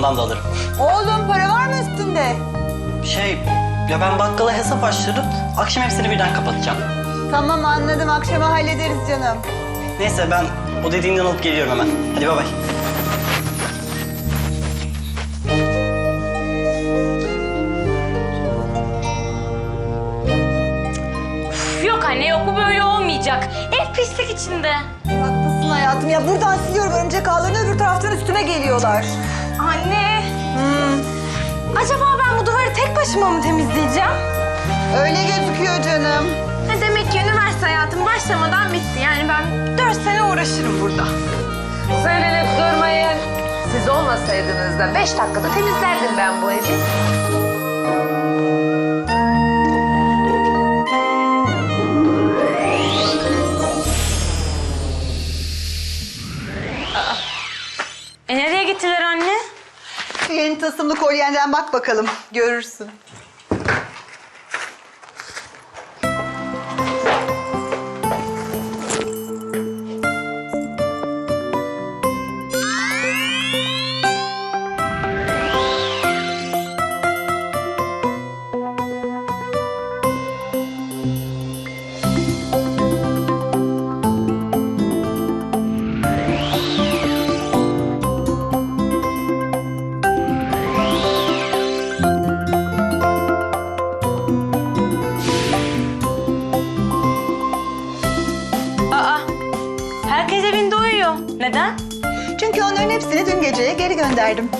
ondan da alırım. Oğlum para var mı üstünde? Şey ya ben bakkala hesap açtırıp akşam hepsini birden kapatacağım. Tamam anladım akşama hallederiz canım. Neyse ben o dediğinden alıp geliyorum hemen. Hadi bay bay. Üf, Yok anne yok bu böyle olmayacak. Ev pislik içinde. Haklısın hayatım ya buradan siliyorum örümcek ağlarını öbür taraftan üstüme geliyorlar. Anne. Acaba ben bu duvarı tek başıma mı temizleyeceğim? Öyle gözüküyor canım. Ha, demek ki üniversite hayatım başlamadan bitti. Yani ben dört sene uğraşırım burada. Söylenip durmayın. Siz olmasaydınız da beş dakikada temizlerdim ben bu evi. Kolyenden bak bakalım görürsün. Neden? Çünkü onların hepsini dün geceye geri gönderdim.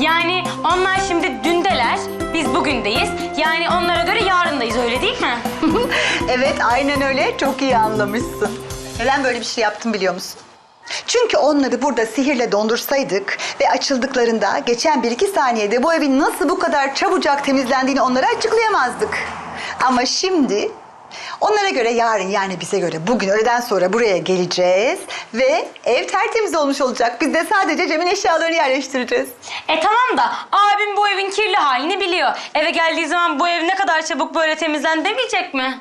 Yani onlar şimdi dündeler, biz bugündeyiz. Yani onlara göre yarındayız öyle değil mi? evet aynen öyle çok iyi anlamışsın. Neden böyle bir şey yaptım biliyor musun? Çünkü onları burada sihirle dondursaydık ve açıldıklarında geçen bir iki saniyede bu evin nasıl bu kadar çabucak temizlendiğini onlara açıklayamazdık. Ama şimdi onlara göre yarın yani bize göre bugün öğleden sonra buraya geleceğiz ve ev tertemiz olmuş olacak. Biz de sadece Cem'in eşyalarını yerleştireceğiz. E tamam da abim bu evin kirli halini biliyor. Eve geldiği zaman bu ev ne kadar çabuk böyle temizlen demeyecek mi?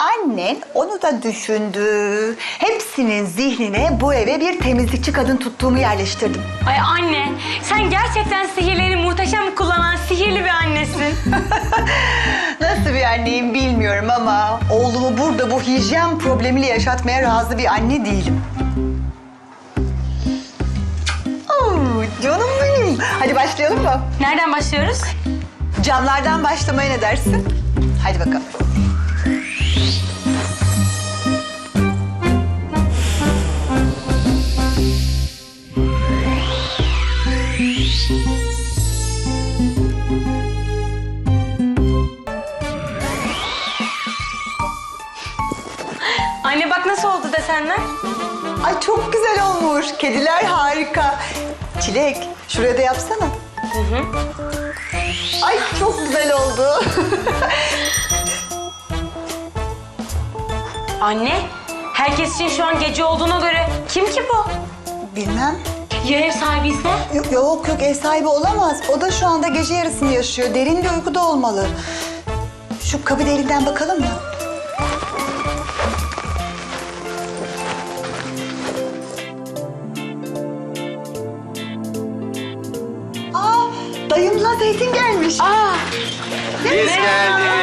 Annen onu da düşündü. Hepsinin zihnine bu eve bir temizlikçi kadın tuttuğumu yerleştirdim. Ay anne, sen gerçekten sihirlerini muhteşem kullanan sihirli bir annesin. Nasıl bir anneyim bilmiyorum ama oğlumu burada bu hijyen problemiyle yaşatmaya razı bir anne değilim. Oo, canım benim. Hadi başlayalım mı? Nereden başlıyoruz? Camlardan başlamaya ne dersin? Hadi bakalım. Desenler? Ay çok güzel olmuş. Kediler harika. Çilek, şuraya da yapsana. Ay çok güzel oldu. Anne, herkes için şu an gece olduğuna göre kim ki bu? Bilmem. Ya ev sahibi ise? Yok yok yok ev sahibi olamaz. O da şu anda gece yarısını yaşıyor. Derin bir uykuda olmalı. Şu kabı deliğinden bakalım mı? Zeytin gelmiş. Aa, Biz geldik.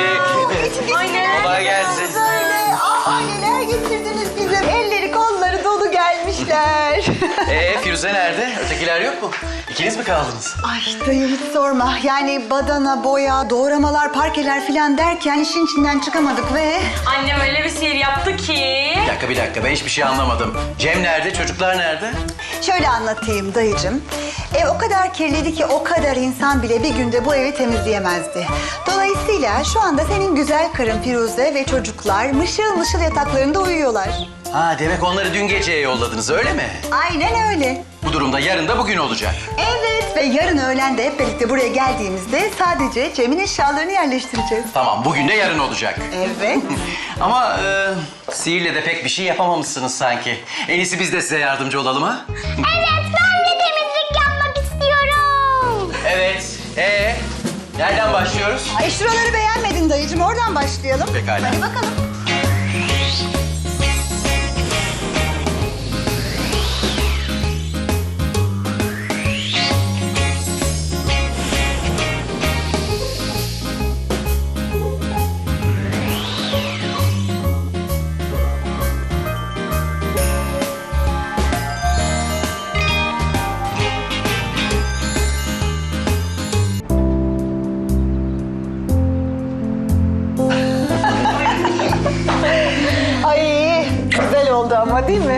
Ee Firuze nerede? Ötekiler yok mu? İkiniz mi kaldınız? Ay dayı hiç sorma. Yani badana, boya, doğramalar, parkeler filan derken işin içinden çıkamadık ve... Annem öyle bir sihir yaptı ki. Bir dakika bir dakika ben hiçbir şey anlamadım. Cem nerede? Çocuklar nerede? Şöyle anlatayım dayıcım. Ev o kadar kirliydi ki o kadar insan bile bir günde bu evi temizleyemezdi. Dolayısıyla şu anda senin güzel karın Firuze ve çocuklar mışıl mışıl yataklarında uyuyorlar. Ha demek onları dün geceye yolladınız öyle mi? Aynen öyle. Bu durumda yarın da bugün olacak. Evet ve yarın öğlen de hep birlikte buraya geldiğimizde sadece Cem'in eşyalarını yerleştireceğiz. Tamam bugün de yarın olacak. Evet. Ama e, sihirle de pek bir şey yapamamışsınız sanki. En iyisi biz de size yardımcı olalım ha? Evet ben de temizlik yapmak istiyorum. Evet. Ee, nereden başlıyoruz? Ay şuraları beğenmedin dayıcım oradan başlayalım. Pekala. Hadi bakalım.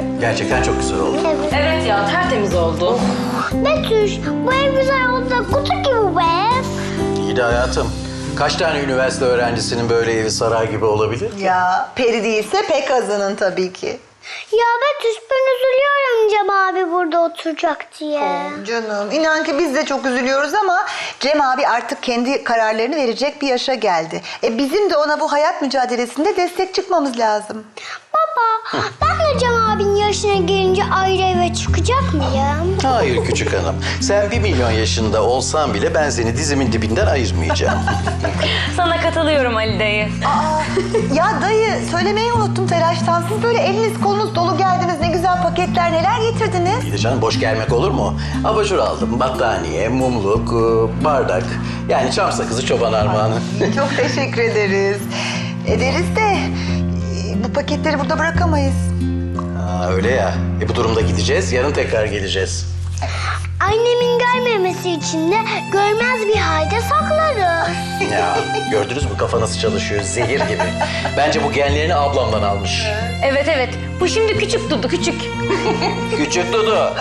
Mi? Gerçekten çok güzel oldu. Evet ya tertemiz oldu. Betüş, bu ev güzel oldu da kutu gibi bu ev. İyi de hayatım. Kaç tane üniversite öğrencisinin böyle evi saray gibi olabilir? Ya peri değilse pek azının tabii ki. Ya Betüş ben üzülüyorum Cem abi burada oturacak diye. Canım inan ki biz de çok üzülüyoruz ama Cem abi artık kendi kararlarını verecek bir yaşa geldi. E bizim de ona bu hayat mücadelesinde destek çıkmamız lazım. Baba, ben de Cem abinin yaşına gelince ayrı eve çıkacak mıyım? Hayır küçük hanım. Sen bir milyon yaşında olsan bile ben seni dizimin dibinden ayırmayacağım. Sana katılıyorum Ali dayı. Aa, ya dayı söylemeyi unuttum telaştan. Siz böyle eliniz kolunuz dolu geldiniz. Ne güzel paketler neler getirdiniz. İyi de canım boş gelmek olur mu? Abajur aldım, battaniye, mumluk, e, bardak. Yani çam sakızı çoban armağanı. Çok teşekkür ederiz. Ederiz de e, bu paketleri burada bırakamayız. Aa, öyle ya. E bu durumda gideceğiz, yarın tekrar geleceğiz. Annemin görmemesi için de görmez bir halde saklarız. Ya gördünüz mü kafa nasıl çalışıyor? Zehir gibi. Bence bu genlerini ablamdan almış. Evet evet. Bu şimdi küçük Dudu küçük. Küçük Dudu.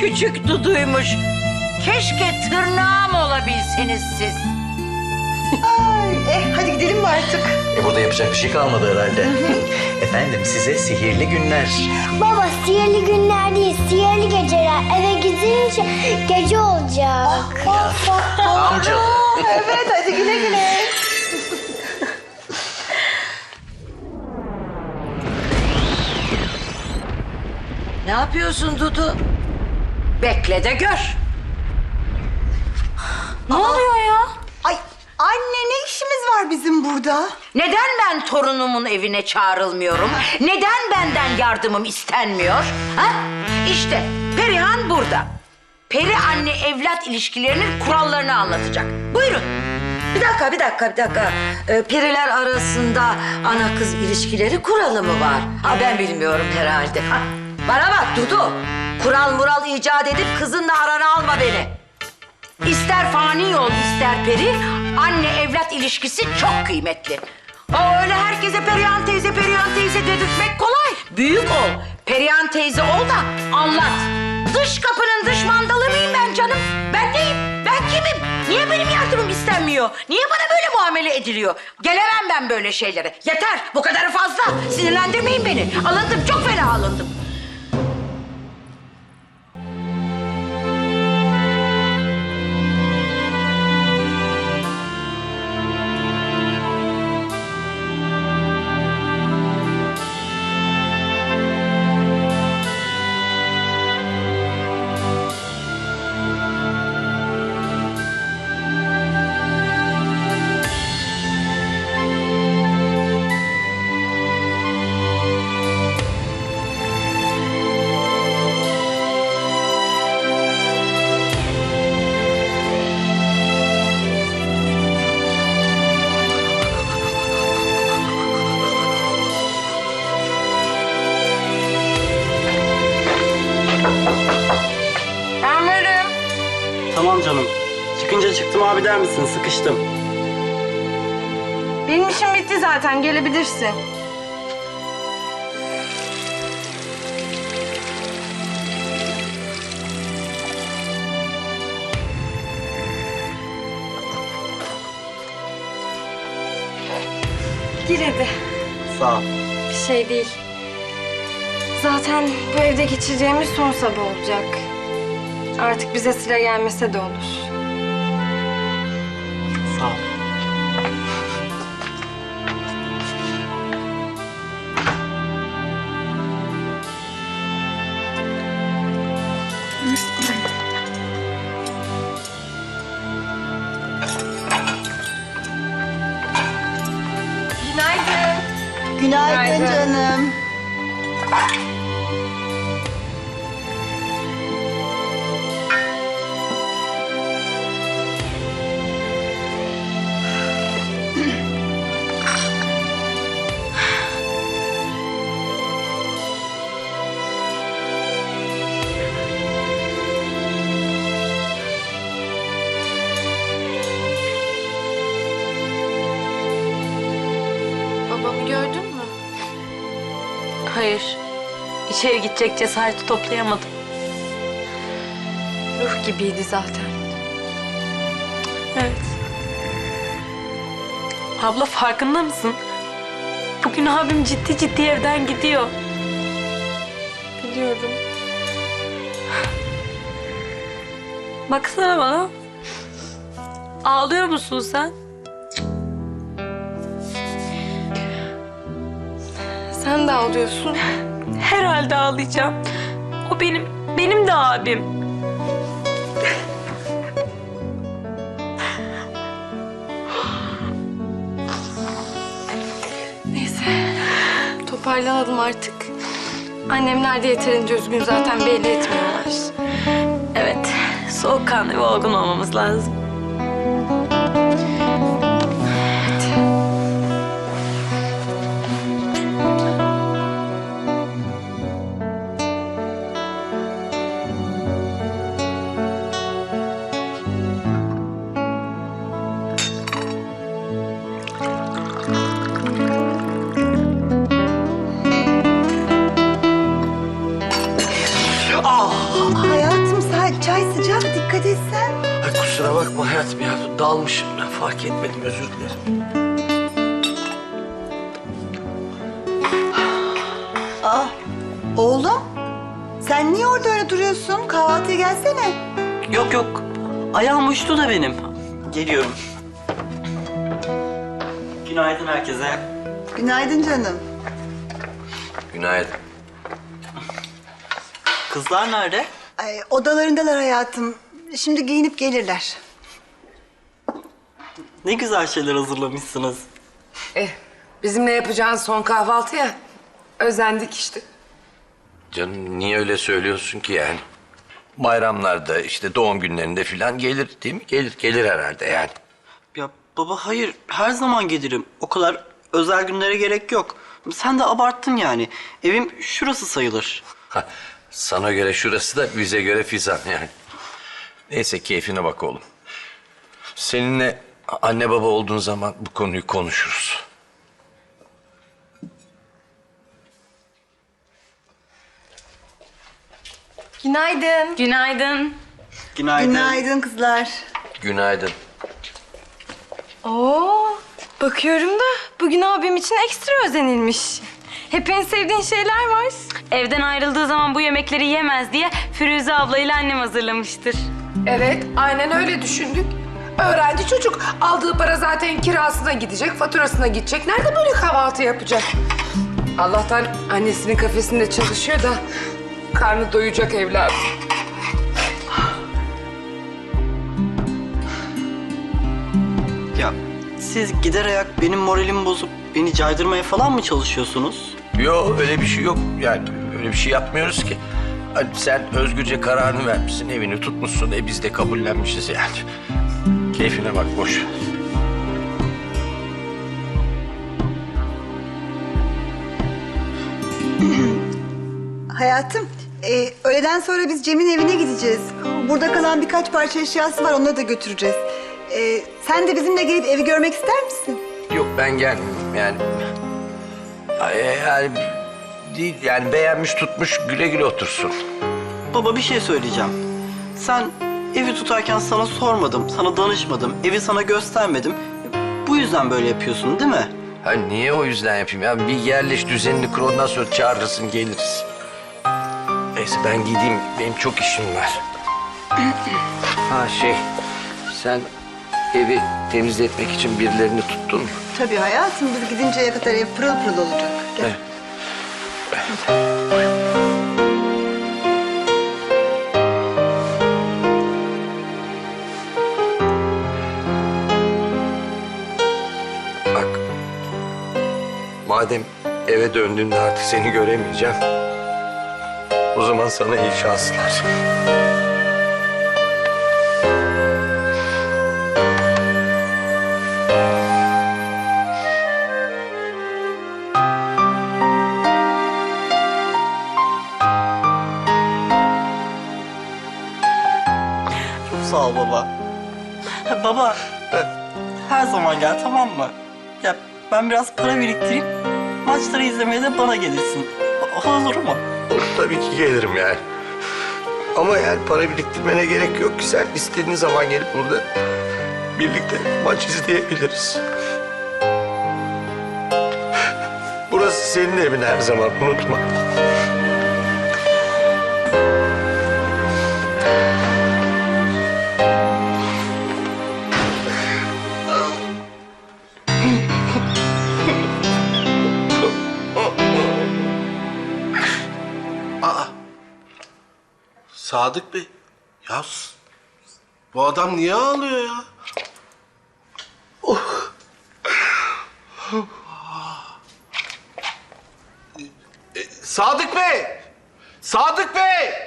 Küçük Dudu'ymuş. Keşke tırnağım olabilseniz siz. Ay, eh, hadi gidelim mi artık? E burada yapacak bir şey kalmadı herhalde. Efendim size sihirli günler. Baba sihirli günler değil, sihirli geceler. Eve gidince gece olacak. Amcalı. Evet hadi güle güle. Ne yapıyorsun Dudu? Bekle de gör. Ne oluyor ya? Anne ne işimiz var bizim burada? Neden ben torunumun evine çağrılmıyorum? Neden benden yardımım istenmiyor? Ha? İşte Perihan burada. Peri anne evlat ilişkilerinin kurallarını anlatacak. Buyurun. Bir dakika, bir dakika, bir dakika. Ee, periler arasında ana kız ilişkileri kuralı mı var? Ha ben bilmiyorum herhalde. Ha, bana bak Dudu. Kural mural icat edip kızınla arana alma beni. İster fani yol ister peri, anne evlat ilişkisi çok kıymetli. O öyle herkese Perihan teyze, Perihan teyze dedirtmek kolay. Büyük ol, Perihan teyze ol da anlat. Dış kapının dış mandalı mıyım ben canım? Ben neyim? Ben kimim? Niye benim yardımım istenmiyor? Niye bana böyle muamele ediliyor? Gelemem ben böyle şeylere. Yeter, bu kadarı fazla. Sinirlendirmeyin beni. Alındım, çok fena alındım. Çıkınca çıktım abi der misin? Sıkıştım. Benim işim bitti zaten gelebilirsin. Gir hadi. Sağ ol. Bir şey değil. Zaten bu evde geçireceğimiz son sabah olacak. Artık bize sıra gelmese de olur. İçeri gidecek cesareti toplayamadım. Ruh gibiydi zaten. Evet. Abla farkında mısın? Bugün abim ciddi ciddi evden gidiyor. Biliyorum. Baksana bana. Ağlıyor musun sen? Sen de ağlıyorsun. Herhalde ağlayacağım. O benim, benim de abim. Neyse. Toparlanalım artık. Annemler de yeterince üzgün zaten belli etmiyorlar. Evet, soğukkanlı ve olgun olmamız lazım. Geliyorum. Günaydın herkese. Günaydın canım. Günaydın. Kızlar nerede? Ay, odalarındalar hayatım. Şimdi giyinip gelirler. Ne güzel şeyler hazırlamışsınız. Eh, bizimle yapacağın son kahvaltı ya. Özendik işte. Canım niye öyle söylüyorsun ki yani? Bayramlarda işte doğum günlerinde falan gelir değil mi? Gelir gelir herhalde yani. Ya baba hayır her zaman gelirim. O kadar özel günlere gerek yok. Sen de abarttın yani. Evim şurası sayılır. Ha, sana göre şurası da bize göre fizan yani. Neyse keyfine bak oğlum. Seninle anne baba olduğun zaman bu konuyu konuşuruz. Günaydın. Günaydın. Günaydın. Günaydın kızlar. Günaydın. Oo, bakıyorum da bugün abim için ekstra özenilmiş. Hep en sevdiğin şeyler var. Evden ayrıldığı zaman bu yemekleri yemez diye Firuze ablayla annem hazırlamıştır. Evet, aynen öyle düşündük. Öğrenci çocuk. Aldığı para zaten kirasına gidecek, faturasına gidecek. Nerede böyle kahvaltı yapacak? Allah'tan annesinin kafesinde çalışıyor da karnı doyacak evladım. Ya siz gider ayak benim moralimi bozup beni caydırmaya falan mı çalışıyorsunuz? Yok öyle bir şey yok. Yani öyle bir şey yapmıyoruz ki. Hani sen özgürce kararını vermişsin, evini tutmuşsun. E biz de kabullenmişiz yani. Keyfine bak boş. ver. Hayatım, e, öğleden sonra biz Cem'in evine gideceğiz. Burada kalan birkaç parça eşyası var, onları da götüreceğiz. E, sen de bizimle gelip evi görmek ister misin? Yok ben gelmiyorum yani. Ay, Yani değil yani beğenmiş tutmuş güle güle otursun. Baba bir şey söyleyeceğim. Sen evi tutarken sana sormadım, sana danışmadım, evi sana göstermedim. Bu yüzden böyle yapıyorsun değil mi? Ha niye o yüzden yapayım ya? Bir yerleş düzenini kur ondan sonra çağırırsın geliriz. Neyse ben gideyim benim çok işim var. ha şey sen evi temizletmek için birilerini tuttun mu? Tabii hayatım, biz gidinceye kadar ev pırıl pırıl olacak. Gel. Evet. Bak. Madem eve döndüğünde artık seni göremeyeceğim. O zaman sana iyi şanslar. Çok sağ ol baba. Baba, her zaman gel tamam mı? Ya ben biraz para biriktireyim, maçları izlemeye de bana gelirsin. Olur mu? Tabii ki gelirim yani. Ama yani para biriktirmene gerek yok ki sen istediğin zaman gelip burada birlikte maç izleyebiliriz. Burası senin evin her zaman unutma. Sadık Bey. Ya bu adam niye ağlıyor ya? Oh. E, Sadık Bey! Sadık Bey!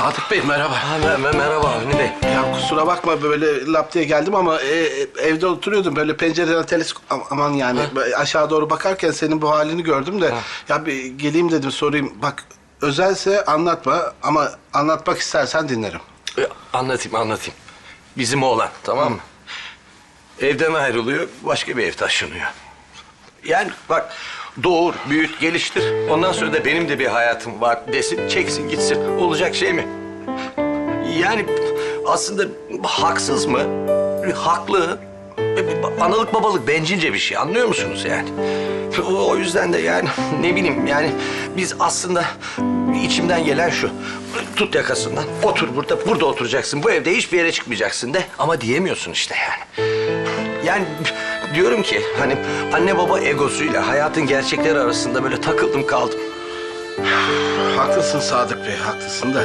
Sadık Bey merhaba. Ha, me- me- merhaba Avni Bey. Ya kusura bakma böyle lap diye geldim ama e, e, evde oturuyordum böyle pencereden teleskop am- aman yani böyle aşağı doğru bakarken senin bu halini gördüm de ya bir geleyim dedim sorayım bak özelse anlatma ama anlatmak istersen dinlerim. E, Anlatayım, anlatayım. Bizim oğlan, tamam mı? Evden ayrılıyor, başka bir ev taşınıyor. Yani bak, doğur, büyüt, geliştir. Ondan sonra da benim de bir hayatım var desin, çeksin gitsin. Olacak şey mi? Yani aslında haksız mı? Haklı. E, Analık babalık bencilce bir şey, anlıyor musunuz yani? O, yüzden de yani ne bileyim yani biz aslında içimden gelen şu. Tut yakasından, otur burada, burada oturacaksın. Bu evde hiçbir yere çıkmayacaksın de. Ama diyemiyorsun işte yani. Yani diyorum ki hani anne baba egosuyla hayatın gerçekleri arasında böyle takıldım kaldım. Haklısın Sadık Bey haklısın da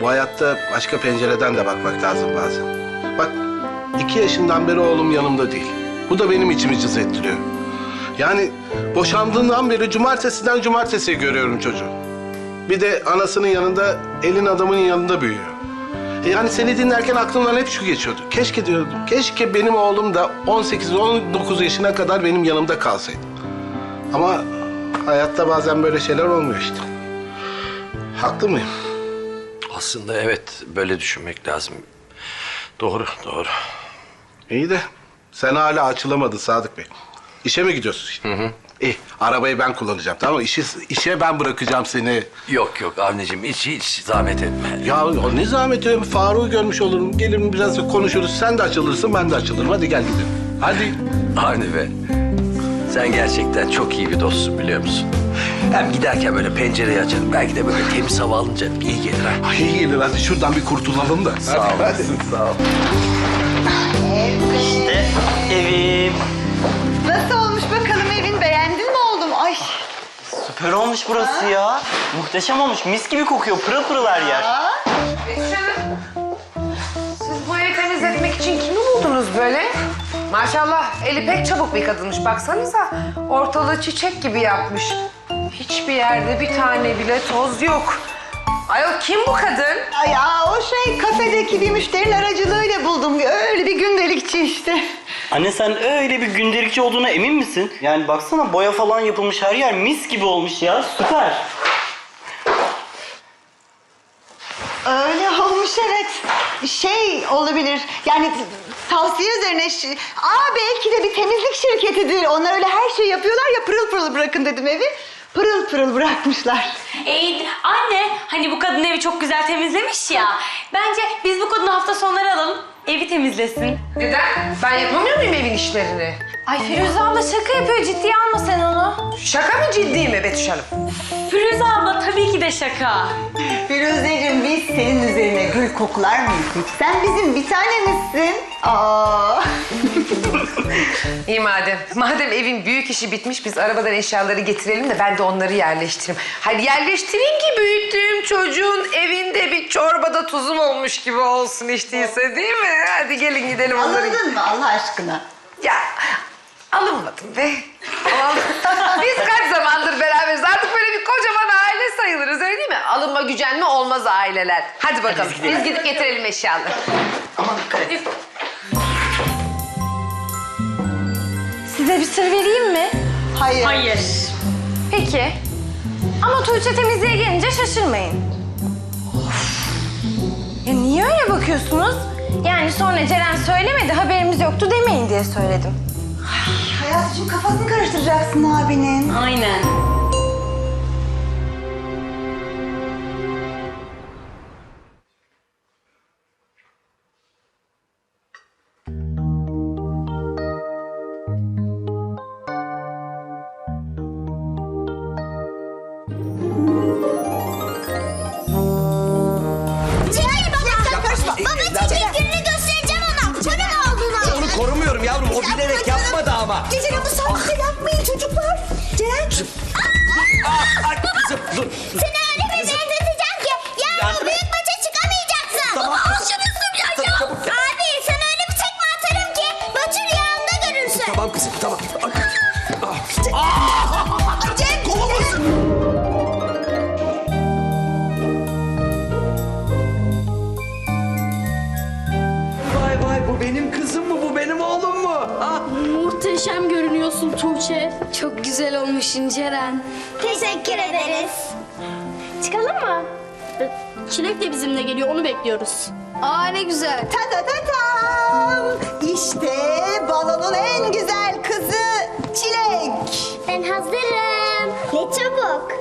bu hayatta başka pencereden de bakmak lazım bazen. Bak iki yaşından beri oğlum yanımda değil. Bu da benim içimi cız ettiriyor. Yani boşandığından beri cumartesiden cumartesiye görüyorum çocuğu. Bir de anasının yanında, elin adamının yanında büyüyor. Yani seni dinlerken aklımdan hep şu geçiyordu. Keşke diyordum, keşke benim oğlum da 18-19 yaşına kadar benim yanımda kalsaydı. Ama hayatta bazen böyle şeyler olmuyor işte. Haklı mıyım? Aslında evet böyle düşünmek lazım. Doğru, doğru. İyi de sen hala açılamadın Sadık Bey. İşe mi gidiyorsun? Hı hı. İyi, arabayı ben kullanacağım tamam mı? İşi, işe ben bırakacağım seni. Yok yok Avni'cim hiç hiç zahmet etme. Ya ne zahmet ediyorum. Faruk'u görmüş olurum. Gelir biraz konuşuruz. Sen de açılırsın, ben de açılırım. Hadi gel gidelim. Hadi. Avni be. Sen gerçekten çok iyi bir dostsun biliyor musun? Hem giderken böyle pencereyi açarım. Belki de böyle temiz hava alınca iyi gelir ha. Ay iyi gelir hadi şuradan bir kurtulalım da. Sağ hadi, olasın, Sağ ol. İşte evim. Nasıl olmuş bakalım evin beğendin mi oğlum? Ay Süper olmuş burası ya. Muhteşem olmuş. Mis gibi kokuyor. Pırıl pırıl her yer. Siz bu evi temizletmek için kimi buldunuz böyle? Maşallah eli pek çabuk bir kadınmış baksanıza. Ortalığı çiçek gibi yapmış. Hiçbir yerde bir tane bile toz yok. Ayol kim bu kadın? Ay ya o şey kafedeki bir müşterinin aracılığıyla buldum. Öyle bir gündelikçi işte. Anne sen öyle bir gündelikçi olduğuna emin misin? Yani baksana boya falan yapılmış her yer mis gibi olmuş ya. Süper. Öyle olmuş evet. Şey olabilir yani tavsiye üzerine... Aa belki de bir temizlik şirketidir. Onlar öyle her şeyi yapıyorlar ya pırıl pırıl bırakın dedim evi. Pırıl pırıl bırakmışlar. Ee, anne hani bu kadın evi çok güzel temizlemiş ya. Bence biz bu kadını hafta sonları alalım. Evi temizlesin. Neden? Ben yapamıyor muyum evin işlerini? Ay Firuze abla şaka yapıyor. Ciddiye alma sen onu. Şaka mı ciddi mi Betüş Hanım? Firuze abla tabii ki de şaka. Firuzeciğim biz senin üzerine gül koklar mıyız hiç? Sen bizim bir tanemizsin. Aa. İyi madem. Madem evin büyük işi bitmiş biz arabadan eşyaları getirelim de ben de onları yerleştireyim. Hadi yerleştireyim ki büyüttüğüm çocuğun evinde bir çorbada tuzum olmuş gibi olsun hiç değilse değil mi? Hadi gelin gidelim onları. Alındın mı Allah aşkına? Ya alınmadım be. Biz kaç zamandır beraberiz. Artık böyle bir kocaman aile sayılırız öyle değil mi? Alınma gücenme olmaz aileler. Hadi bakalım biz gidip getirelim eşyaları. Size bir sır vereyim mi? Hayır. Hayır. Peki. Ama Tuğçe temizliğe gelince şaşırmayın. Ya niye öyle bakıyorsunuz? Yani sonra Ceren söylemedi haberimiz yoktu demeyin diye söyledim. Hayatım kafasını karıştıracaksın abinin. Aynen. O bilerek yapmadı ama. Gecenin bu saatte yapmayın çocuklar. Ceren. Ay kızım dur. Seni güzel olmuşsun Ceren. Teşekkür ederiz. Çıkalım mı? Çilek de bizimle geliyor, onu bekliyoruz. Aa ne güzel. Ta ta ta tam. İşte balonun en güzel kızı Çilek. Ben hazırım. Ne çabuk.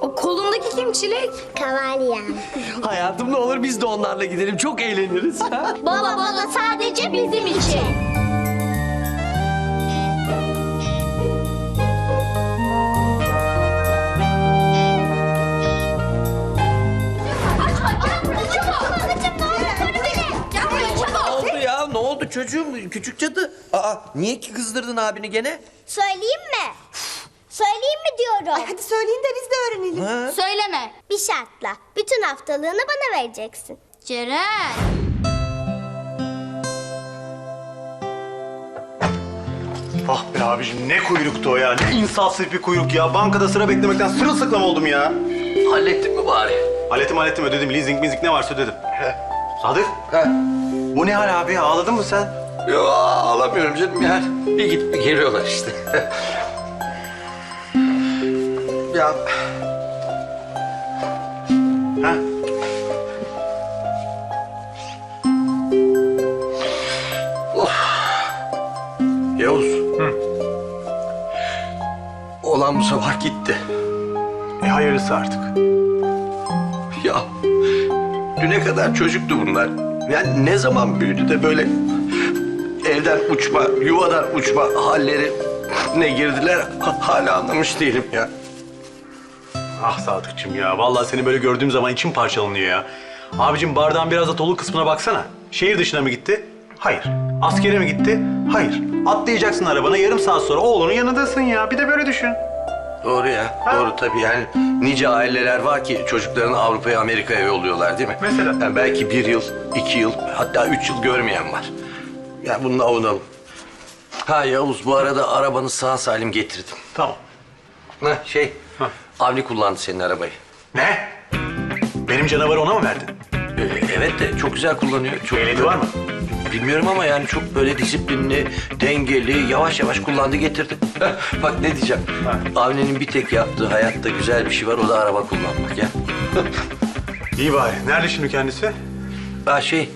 O kolundaki kim Çilek? Kavalyen. Hayatım ne olur biz de onlarla gidelim. Çok eğleniriz. Ha? Baba baba sadece bizim için. Çocuğum? Küçük cadı. Aa niye ki kızdırdın abini gene? Söyleyeyim mi? Söyleyeyim mi diyorum. Hadi söyleyin de biz de öğrenelim. Söyleme. Bir şartla. Bütün haftalığını bana vereceksin. Ceren. Ah be abicim ne kuyruktu o ya. Ne insafsız bir kuyruk ya. Bankada sıra beklemekten sırılsıklam oldum ya. Hallettin mi bari? Hallettim hallettim ödedim. Leasing mizik ne varsa ödedim. Sadık. Bu ne hal abi? Ağladın mı sen? Yo ağlamıyorum canım ya. Bir gidip bir geliyorlar işte. ya Ha? Yavuz. Olan bu sabah gitti. E hayırlısı artık. Ya düne kadar çocuktu bunlar. Yani ne zaman büyüdü de böyle evden uçma, yuvadan uçma halleri ne girdiler ha- hala anlamış değilim ya. Ah Sadıkçım ya. Vallahi seni böyle gördüğüm zaman içim parçalanıyor ya. Abicim bardağın biraz da dolu kısmına baksana. Şehir dışına mı gitti? Hayır. Askere mi gitti? Hayır. Atlayacaksın arabana yarım saat sonra oğlunun yanındasın ya. Bir de böyle düşün. Doğru ya, doğru tabii yani nice aileler var ki çocuklarını Avrupa'ya, Amerika'ya yolluyorlar değil mi? Mesela? Yani belki bir yıl, iki yıl, hatta üç yıl görmeyen var. Yani bununla avunalım. Ha Yavuz, bu arada arabanı sağ salim getirdim. Tamam. Ha şey, Ha. Avni kullandı senin arabayı. Ne? Benim canavarı ona mı verdin? Ee, evet de çok güzel kullanıyor. Çok Ehliyeti var mı? Bilmiyorum ama yani çok böyle disiplinli, dengeli, yavaş yavaş kullandı getirdi. Bak ne diyeceğim. Avni'nin bir tek yaptığı hayatta güzel bir şey var o da araba kullanmak ya. İyi bari. Nerede şimdi kendisi? Ha şey,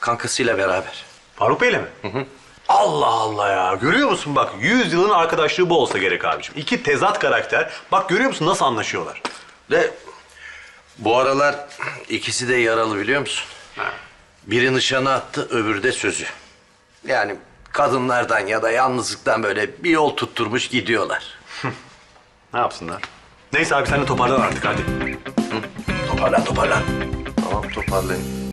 kankasıyla beraber. Faruk Bey'le mi? Allah Allah ya. Görüyor musun bak 100 yılın arkadaşlığı bu olsa gerek abicim. İki tezat karakter. Bak görüyor musun nasıl anlaşıyorlar? De bu aralar ikisi de yaralı biliyor musun? Biri nişanı attı, öbürü de sözü. Yani kadınlardan ya da yalnızlıktan böyle bir yol tutturmuş gidiyorlar. Ne yapsınlar? Neyse abi sen de toparlan artık hadi. Toparlan toparlan. Tamam toparlayın.